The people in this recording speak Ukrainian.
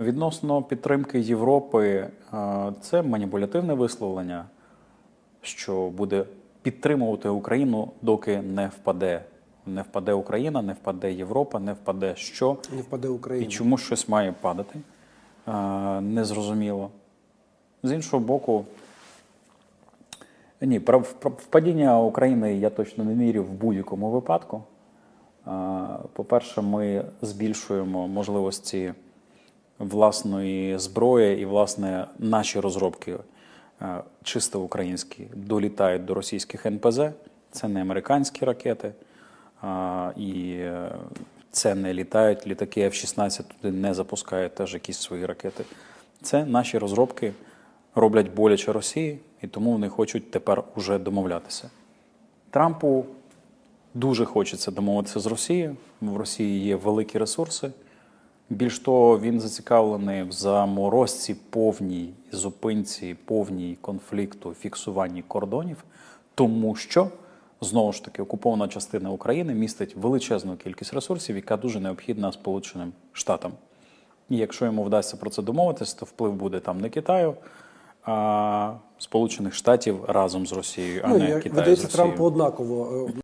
Відносно підтримки Європи, е, це маніпулятивне висловлення, що буде підтримувати Україну, доки не впаде. Не впаде Україна, не впаде Європа, не впаде що. Не впаде І чому щось має падати? Е, Незрозуміло. З іншого боку, ні, про про впадіння України я точно не вірю в будь-якому випадку. Е, По-перше, ми збільшуємо можливості власної зброї і, власне, наші розробки е, чисто українські долітають до російських НПЗ. Це не американські ракети, і е, це не літають літаки F-16, туди не запускають теж якісь свої ракети. Це наші розробки роблять боляче Росії, і тому вони хочуть тепер уже домовлятися. Трампу дуже хочеться домовитися з Росією. В Росії є великі ресурси. Більш того, він зацікавлений в заморозці повній зупинці, повній конфлікту, фіксуванні кордонів, тому що знову ж таки окупована частина України містить величезну кількість ресурсів, яка дуже необхідна Сполученим Штатам. І якщо йому вдасться про це домовитися, то вплив буде там не Китаю, а Сполучених Штатів разом з Росією, а Ну, не Китаю з видається, Трампу однаково. е,